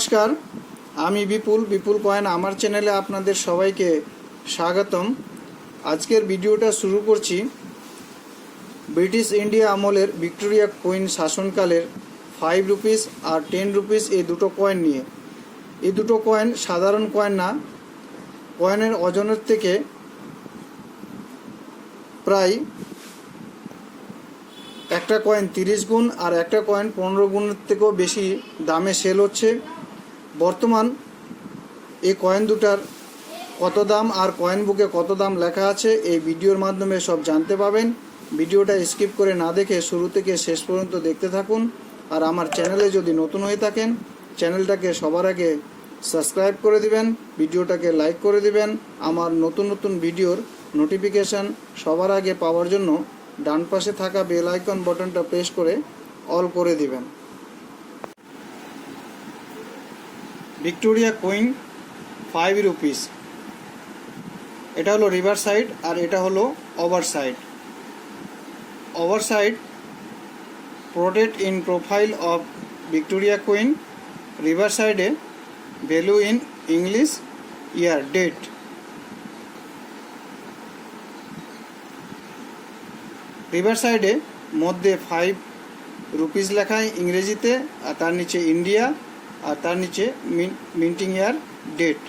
নমস্কার। আমি বিপুল বিপুল কয়েন আমার চ্যানেলে আপনাদের সবাইকে স্বাগতম। আজকের ভিডিওটা শুরু করছি ব্রিটিশ ইন্ডিয়া আমলের ভিক্টোরিয়া কুইন শাসনকালের ফাইভ রুপিস আর টেন রুপিস এই দুটো কয়েন নিয়ে। এই দুটো কয়েন সাধারণ কয়েন না, কয়েনের ওজনের থেকে প্রায় একটা কয়েন তিরিশ গুণ আর একটা কয়েন পনেরো গুণের থেকেও বেশি দামে সেল হচ্ছে। বর্তমান এই কয়েন দুটার কত দাম আর কয়েন বুকে কত দাম লেখা আছে, এই ভিডিওর মাধ্যমে সব জানতে পাবেন। ভিডিওটা স্কিপ করে না দেখে শুরু থেকে শেষ পর্যন্ত দেখতে থাকুন। আর আমার চ্যানেলে যদি নতুন হয়ে থাকেন চ্যানেলটাকে সবার আগে সাবস্ক্রাইব করে দিবেন, ভিডিওটাকে লাইক করে দিবেন। আমার নতুন নতুন ভিডিওর নোটিফিকেশান সবার আগে পাওয়ার জন্য ডান পাশে থাকা বেল আইকন বাটনটা প্রেস করে অল করে দিবেন। ভিক্টোরিয়া কুইন ফাইভ রুপিস এটা হলো রিভার সাইড আর এটা হলো over side over side portrait in profile of Victoria queen river সাইডে value in English year date river সাইডে মধ্যে ফাইভ রুপিস লেখায় ইংরেজিতে আর তার নিচে ইন্ডিয়া আর তার নিচে মিন্টিং ইয়ার ডেট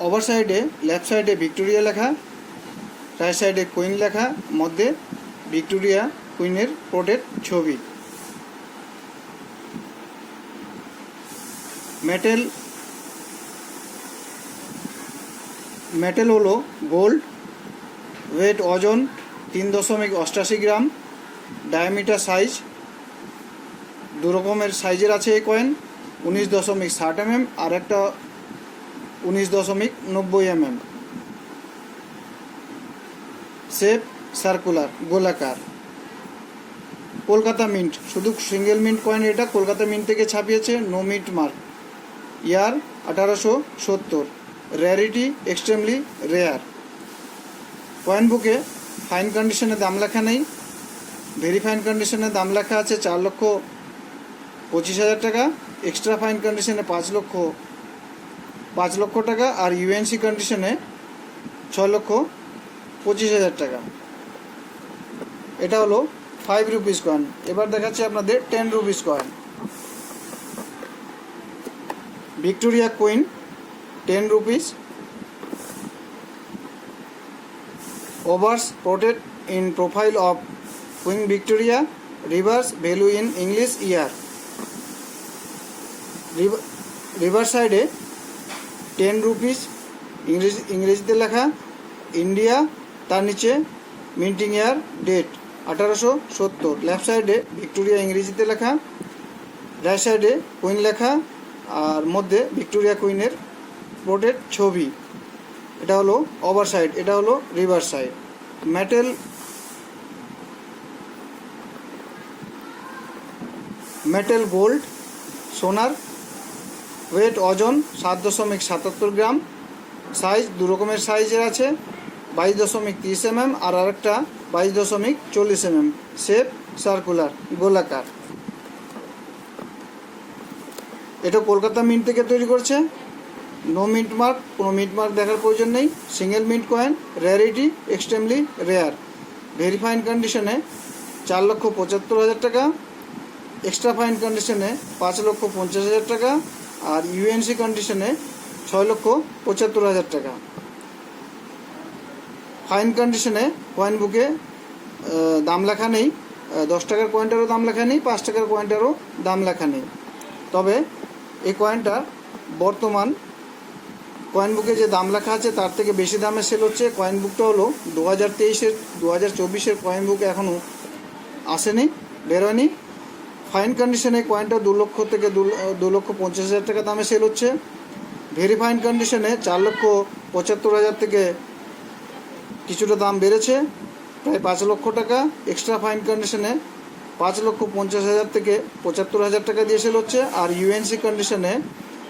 ওভার সাইডে লেফট সাইডে ভিক্টোরিয়া লেখা রাইট সাইডে কুইন লেখা, মধ্যে ভিক্টোরিয়া কুইনের প্রোটেট ছবি। মেটেল মেটেল হলো গোল্ড ওয়েট ওজন তিন দশমিক অষ্টাশি গ্রাম ডায়ামিটার সাইজ দু রকমের সাইজের আছে এই কয়েন উনিশ দশমিক ষাট এমএম আর একটা উনিশ দশমিক নব্বই এমএম। শেপ সার্কুলার গোলাকার। কলকাতা মিন্ট শুধু সিঙ্গেল মিন্ট কয়েন এটা, কলকাতা মিন্ট থেকে ছাপিয়েছে নো মিন্ট মার্ক ইয়ার আঠারোশো সত্তর। র্যারিটি এক্সট্রিমলি রেয়ার কয়েন বুকে ফাইন কন্ডিশনে দাম লেখা নেই। ভেরি ফাইন কন্ডিশনে দাম লেখা আছে চার লক্ষ পঁচিশ হাজার টাকা এক্সট্রা ফাইন কন্ডিশনে পাঁচ লক্ষ পাঁচ লক্ষ টাকা আর ইউএনসি কন্ডিশনে ছয় লক্ষ পঁচিশ হাজার টাকা। এটা হলো ফাইভ রুপিস কয়েন এবার দেখাচ্ছি আপনাদের ten rupees coin Victoria queen ten rupees obverse portrait in profile of queen Victoria reverse value in English year. River সাইডে টেন রুপিস ইংরেজি ইংরেজিতে লেখা ইন্ডিয়া তার নিচে মিন্টিং ইয়ার ডেট আঠারোশো সত্তর। লেফট সাইডে ভিক্টোরিয়া ইংরেজিতে লেখা রাইট সাইডে কুইন লেখা, আর মধ্যে ভিক্টোরিয়া কুইনের পোর্ট্রেট ছবি। এটা হলো ওভার সাইড এটা হলো river side metal metal gold সোনার ওয়েট ওজন সাত দশমিক সাতাত্তর গ্রাম। সাইজ দু রকমের সাইজের আছে। বাইশ দশমিক তিরিশ এমএম আর আরেকটা বাইশ দশমিক চল্লিশ এমএম। শেপ সার্কুলার গোলাকার। এটা কলকাতা মিন্ট থেকে তৈরি করছে। নো মিন্ট মার্ক কোনো মিন্ট মার্ক দেখার প্রয়োজন নেই। Single mint coin rarity extremely rare very fine কন্ডিশনে চার লক্ষ পঁচাত্তর হাজার টাকা। এক্সট্রা ফাইন কন্ডিশনে পাঁচ লক্ষ পঞ্চাশ হাজার টাকা। আর ইউএনসি কন্ডিশনে ছয় লক্ষ পঁচাত্তর হাজার টাকা। ফাইন কন্ডিশনে কয়েন বুকে দাম লেখা নেই দশ টাকার কয়েনটারও দাম লেখা নেই, পাঁচ টাকার কয়েনটারও দাম লেখা নেই। তবে এই কয়েনটা বর্তমান কয়েন বুকে যে দাম লেখা আছে, তার থেকে বেশি দামে সেল হচ্ছে। কয়েন বুকটা হলো দু হাজার তেইশের, দু হাজার চব্বিশের কয়েন বুক এখনও আসেনি, বেরোয়নি। ফাইন কন্ডিশনে কয়েনটা দু লক্ষ থেকে দু লক্ষ পঞ্চাশ হাজার টাকা দামে সেল হচ্ছে। ভেরি ফাইন কন্ডিশনে চার লক্ষ পঁচাত্তর হাজার থেকে কিছুটা দাম বেড়েছে, প্রায় পাঁচ লক্ষ টাকা। এক্সট্রা ফাইন কন্ডিশনে পাঁচ লক্ষ পঞ্চাশ হাজার থেকে পঁচাত্তর হাজার টাকা দিয়ে সেল হচ্ছে। আর ইউএনসি কন্ডিশনে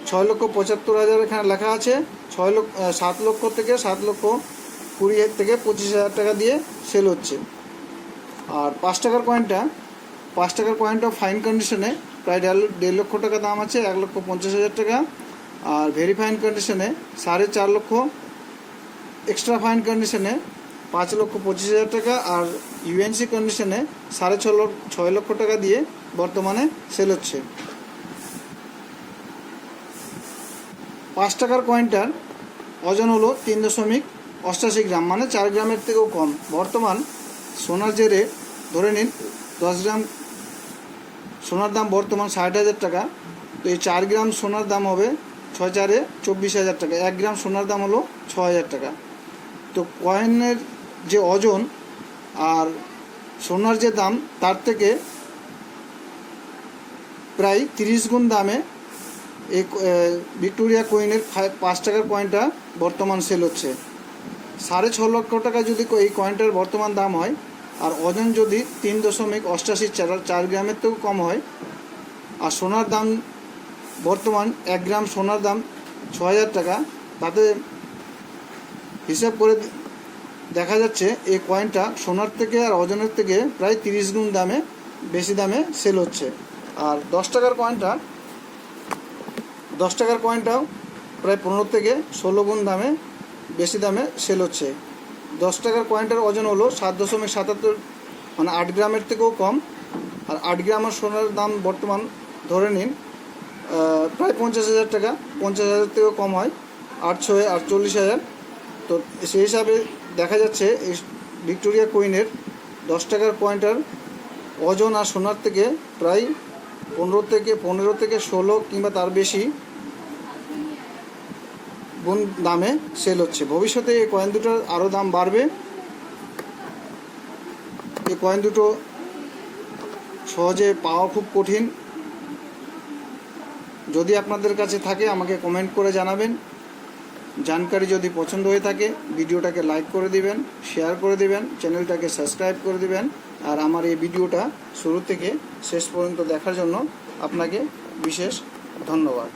ছয় লক্ষ পঁচাত্তর হাজার এখানে লেখা আছে, ছয় লক্ষ সাত লক্ষ থেকে সাত লক্ষ কুড়ি থেকে পঁচিশ হাজার টাকা দিয়ে সেল হচ্ছে। আর পাঁচ টাকার কয়েনটা পাঁচ টাকার কয়েনটা ফাইন কন্ডিশনে প্রায় দেড় দেড় লক্ষ টাকা দাম আছে, এক লক্ষ পঞ্চাশ হাজার টাকা। আর ভেরি ফাইন কন্ডিশনে সাড়ে চার লক্ষ এক্সট্রা ফাইন কন্ডিশনে পাঁচ লক্ষ পঁচিশ হাজার টাকা আর ইউএনসি কন্ডিশনে সাড়ে ছ লক্ষ ছয় লক্ষ টাকা দিয়ে বর্তমানে সেল হচ্ছে। পাঁচ টাকার কয়েনটার ওজন হলো তিন দশমিক অষ্টাশি গ্রাম মানে চার গ্রামের থেকেও কম। বর্তমান সোনার রেট ধরে নিন দশ গ্রাম সোনার দাম বর্তমান ষাট হাজার টাকা। তো এই চার গ্রাম সোনার দাম হবে ছয় চারে চব্বিশ হাজার টাকা। এক গ্রাম সোনার দাম হলো ছ হাজার টাকা। তো কয়েনের যে ওজন আর সোনার যে দাম, তার থেকে প্রায় তিরিশ গুণ দামে এই ভিক্টোরিয়া কয়েনের পাঁচ টাকার কয়েনটা বর্তমান সেল হচ্ছে। সাড়ে ছ লক্ষ টাকা যদি এই কয়েনটার বর্তমান দাম হয় আর ওজন যদি তিন দশমিক অষ্টাশি চার চার গ্রামের থেকেও কম হয়, আর সোনার দাম বর্তমান এক গ্রাম সোনার দাম ছ হাজার টাকা, তাতে হিসাব করে দেখা যাচ্ছে এই কয়েনটা সোনার থেকে আর ওজনের থেকে প্রায় তিরিশ গুণ দামে, বেশি দামে সেল হচ্ছে। আর দশ টাকার কয়েনটা দশ টাকার কয়েনটাও প্রায় পনেরো থেকে ষোলো গুণ দামে, বেশি দামে সেল হচ্ছে। দশ টাকার কয়েনটার ওজন হলো সাত দশমিক সাতাত্তর মানে আট গ্রামের থেকেও কম। আর আট গ্রামের সোনার দাম বর্তমান ধরে নিন প্রায় পঞ্চাশ হাজার টাকা, পঞ্চাশ হাজার থেকেও কম হয়, আট ছয়, আটচল্লিশ হাজার। তো সেই হিসাবে দেখা যাচ্ছে এই ভিক্টোরিয়া কুইনের দশ টাকার কয়েনটার ওজন আর সোনার থেকে প্রায় পনেরো থেকে পনেরো থেকে ষোলো কিংবা তার বেশি দামে সেল হচ্ছে। ভবিষ্যতে এই কয়েন দুটোর আরও দাম বাড়বে। এই কয়েন দুটো সহজে পাওয়া খুব কঠিন। যদি আপনাদের কাছে থাকে, আমাকে কমেন্ট করে জানাবেন। জানকারি যদি পছন্দ হয়ে থাকে, ভিডিওটাকে লাইক করে দিবেন শেয়ার করে দিবেন চ্যানেলটাকে সাবস্ক্রাইব করে দিবেন। আর আমার এই ভিডিওটা শুরু থেকে শেষ পর্যন্ত দেখার জন্য আপনাকে বিশেষ ধন্যবাদ।